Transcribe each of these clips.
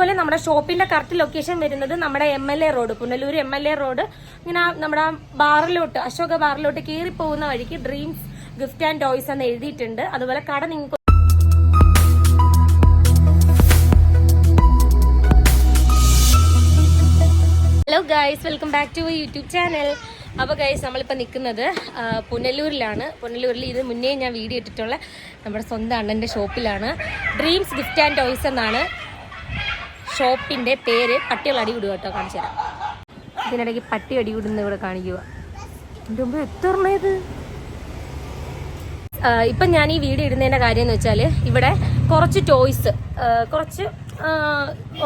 അതുപോലെ നമ്മുടെ ഷോപ്പിന്റെ കറക്റ്റ് ലൊക്കേഷൻ വരുന്നത് നമ്മുടെ M L A road Punalur M L A road. ഇങ്ങനെ നമ്മുടെ ബാറിലോട്ട് അശോക ബാറിലോട്ട് കയറി പോകുന്ന വഴിക്ക് ഡ്രീംസ് ഗിഫ്റ്റ് ആൻഡ് ടോയ്സ് എന്ന് എഴുതിയിട്ടുണ്ട്. അതുപോലെ കട നിങ്ങൾക്ക് hello guys welcome back to YouTube channel അപ്പോൾ ഗൈസ് നമ്മളിപ്പോൾ നിൽക്കുന്നത് പുനലൂരിലാണ്. പുനലൂരിൽ ഇത് മുന്നേ ഞാൻ വീഡിയോ ഇട്ടിട്ടുള്ള നമ്മുടെ സ്വന്തം അണ്ണന്റെ ഷോപ്പിലാണ് ഡ്രീംസ് ഗിഫ്റ്റ് ആൻഡ് ടോയ്സ് എന്നാണ്. ഷോപ്പിന്റെ പേര് പട്ടികൾ അടി വിടുക കേട്ടോ കാണിച്ചു തരാം ഇതിനിടയ്ക്ക് പട്ടി അടി വിടുന്ന ഇവിടെ കാണിക്കുക എന്റെ മുമ്പ് ഇപ്പം ഞാൻ ഈ വീട് ഇടുന്നതിന്റെ കാര്യം എന്ന് വെച്ചാൽ ഇവിടെ കുറച്ച് ടോയ്സ് കുറച്ച്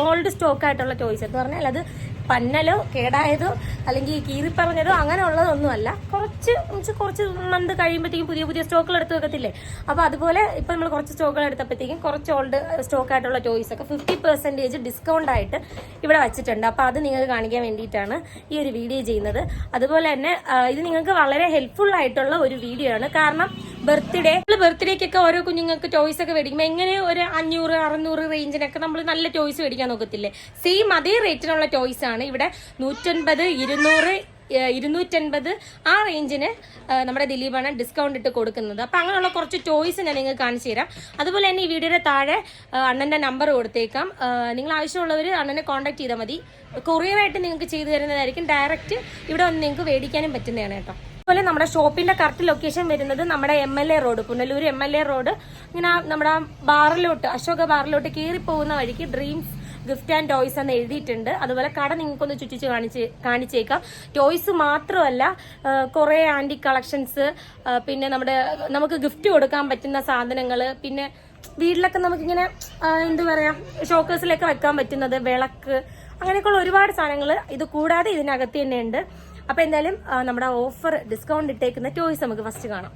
ഓൾഡ് സ്റ്റോക്ക് ആയിട്ടുള്ള ടോയ്സ് എന്ന് പറഞ്ഞാൽ അത് പന്നലോ കേടായതോ അല്ലെങ്കിൽ കീറിപ്പറഞ്ഞതോ അങ്ങനെയുള്ളതൊന്നുമല്ല കുറച്ച് കുറച്ച് കുറച്ച് മന്ത് കഴിയുമ്പോഴത്തേക്കും പുതിയ പുതിയ സ്റ്റോക്കുകൾ എടുത്ത് വെക്കത്തില്ലേ? അപ്പോൾ അതുപോലെ ഇപ്പൊ നമ്മൾ കുറച്ച് സ്റ്റോക്കുകൾ എടുത്തപ്പോഴത്തേക്കും കുറച്ച് ഓൾഡ് സ്റ്റോക്ക് ആയിട്ടുള്ള ടോയ്സ് ഒക്കെ ഫിഫ്റ്റി പെർസെന്റേജ് ഡിസ്കൗണ്ട് ആയിട്ട് ഇവിടെ വെച്ചിട്ടുണ്ട്. അപ്പോൾ അത് നിങ്ങൾക്ക് കാണിക്കാൻ വേണ്ടിയിട്ടാണ് ഈ ഒരു വീഡിയോ ചെയ്യുന്നത്. അതുപോലെ തന്നെ ഇത് നിങ്ങൾക്ക് വളരെ ഹെൽപ്ഫുൾ ആയിട്ടുള്ള ഒരു വീഡിയോ ആണ്. കാരണം ബർത്ത്ഡേ. ബർത്ത്ഡേക്കൊക്കെ ഓരോ കുഞ്ഞുങ്ങൾക്ക് ടോയ്സ് ഒക്കെ മേടിക്കുമ്പോൾ എങ്ങനെ ഒരു അഞ്ഞൂറ് അറുന്നൂറ് റേഞ്ചിനൊക്കെ നമ്മൾ നല്ല ടോയ്സ് മേടിക്കാൻ നോക്കത്തില്ലേ? സെയിം അതേ റേറ്റിനുള്ള ടോയ്സ് ആണ് ഇവിടെ നൂറ്റൻപത് ഇരുന്നൂറ് ഇരുന്നൂറ്റൻപത് ആ റേഞ്ചിന് നമ്മുടെ ദിലീപാണ് ഡിസ്കൗണ്ട് ഇട്ട് കൊടുക്കുന്നത്. അപ്പം അങ്ങനെയുള്ള കുറച്ച് ടോയ്സ് ഞാൻ നിങ്ങൾക്ക് കാണിച്ചു തരാം. അതുപോലെ തന്നെ ഈ വീഡിയോയുടെ താഴെ അണ്ണന്റെ നമ്പർ കൊടുത്തേക്കാം. നിങ്ങൾ ആവശ്യമുള്ളവർ അണ്ണനെ കോൺടാക്ട് ചെയ്താൽ മതി. കൊറിയറായിട്ട് നിങ്ങൾക്ക് ചെയ്തു തരുന്നതായിരിക്കും. ഡയറക്റ്റ് ഇവിടെ വന്ന് നിങ്ങൾക്ക് മേടിക്കാനും പറ്റുന്നതാണ് കേട്ടോ. അതുപോലെ നമ്മുടെ ഷോപ്പിന്റെ കറക്റ്റ് ലൊക്കേഷൻ വരുന്നത് നമ്മുടെ M L A road Punalur M L A road. ഇങ്ങനെ നമ്മുടെ ബാറിലോട്ട് അശോക ബാറിലോട്ട് കയറി പോകുന്ന വഴിക്ക് ഡ്രീംസ് ഗിഫ്റ്റ് ആൻഡ് ടോയ്സ് എന്ന് എഴുതിയിട്ടുണ്ട്. അതുപോലെ കട നിങ്ങൾക്കൊന്ന് ചുറ്റിച്ച് കാണിച്ച് കാണിച്ചേക്കാം. ടോയ്സ് മാത്രമല്ല കുറേ ആന്റി കളക്ഷൻസ് പിന്നെ നമ്മുടെ നമുക്ക് ഗിഫ്റ്റ് കൊടുക്കാൻ പറ്റുന്ന സാധനങ്ങൾ പിന്നെ വീട്ടിലൊക്കെ നമുക്കിങ്ങനെ എന്താ പറയുക ഷോക്കേഴ്സിലൊക്കെ വെക്കാൻ പറ്റുന്നത് വിളക്ക് അങ്ങനെയൊക്കെയുള്ള ഒരുപാട് സാധനങ്ങൾ ഇത് കൂടാതെ ഇതിനകത്ത് തന്നെ ഉണ്ട് അപ്പോൾ എന്തായാലും നമ്മുടെ ഓഫർ ഡിസ്കൗണ്ട് ഇട്ടേക്കുന്ന ടോയ്സ് നമുക്ക് ഫസ്റ്റ് കാണാം.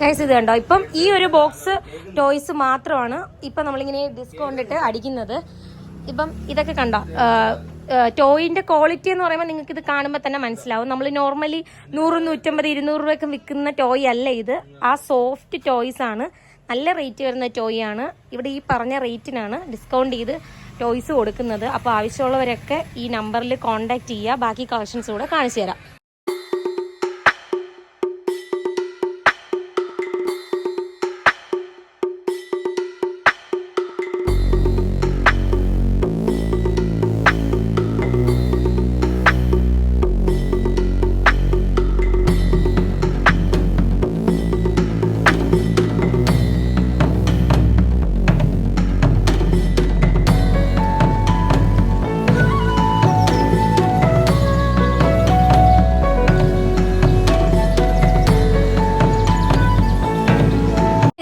ഗൈസ് ഇത് കണ്ടോ? ഇപ്പം ഈ ഒരു ബോക്സ് ടോയ്സ് മാത്രമാണ് ഇപ്പം നമ്മളിങ്ങനെ ഡിസ്കൗണ്ട് ഇട്ട് അടിക്കുന്നത്. ഇപ്പം ഇതൊക്കെ കണ്ടോ? ടോയിന്റെ ക്വാളിറ്റി എന്ന് പറയുമ്പോൾ നിങ്ങൾക്ക് ഇത് കാണുമ്പോൾ തന്നെ മനസ്സിലാവും. നമ്മൾ നോർമലി നൂറ് നൂറ്റമ്പത് ഇരുന്നൂറ് രൂപയ്ക്ക് വിൽക്കുന്ന ടോയ് അല്ല ഇത്. ആ സോഫ്റ്റ് ടോയ്സ് ആണ്. നല്ല റേറ്റ് വരുന്ന ടോയ് ആണ്. ഇവിടെ ഈ പറഞ്ഞ റേറ്റിനാണ് ഡിസ്കൗണ്ട് ചെയ്ത് ടോയ്സ് കൊടുക്കുന്നത്. അപ്പോൾ ആവശ്യമുള്ളവരൊക്കെ ഈ നമ്പറിൽ കോൺടാക്റ്റ് ചെയ്യുക ബാക്കി കളക്ഷൻസ് കൂടെ കാണിച്ചു തരാം.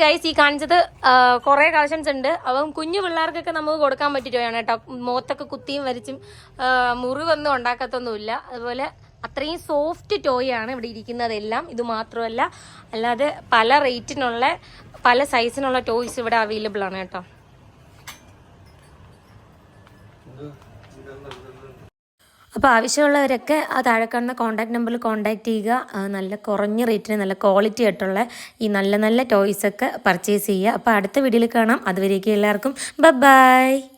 ഗൈസ് ഈ കാണിച്ചത് കുറെ കളക്ഷൻസ് ഉണ്ട്. അപ്പം കുഞ്ഞു പിള്ളേർക്കൊക്കെ നമുക്ക് കൊടുക്കാൻ പറ്റിയിട്ടാണ് കേട്ടോ. മുഖത്തൊക്കെ കുത്തിയും വരച്ചും മുറിവൊന്നും ഉണ്ടാക്കത്തൊന്നുമില്ല. അതുപോലെ അത്രയും സോഫ്റ്റ് ടോയ് ആണ് ഇവിടെ ഇരിക്കുന്നതെല്ലാം ഇത് മാത്രമല്ല അല്ലാതെ പല റേറ്റിനുള്ള പല സൈസിനുള്ള ടോയ്സ് ഇവിടെ അവൈലബിൾ ആണ് കേട്ടോ. അപ്പോൾ ആവശ്യമുള്ളവരൊക്കെ ആ താഴെ കാണുന്ന കോൺടാക്ട് നമ്പറിൽ കോൺടാക്ട് ചെയ്യുക. നല്ല കുറഞ്ഞ റേറ്റിന് നല്ല ക്വാളിറ്റി ആയിട്ടുള്ള ഈ നല്ല നല്ല ടോയ്സൊക്കെ പർച്ചേസ് ചെയ്യുക. അപ്പോൾ അടുത്ത വീഡിയോയിൽ കാണാം. അതുവരേക്കും എല്ലാവർക്കും. ബ ബൈ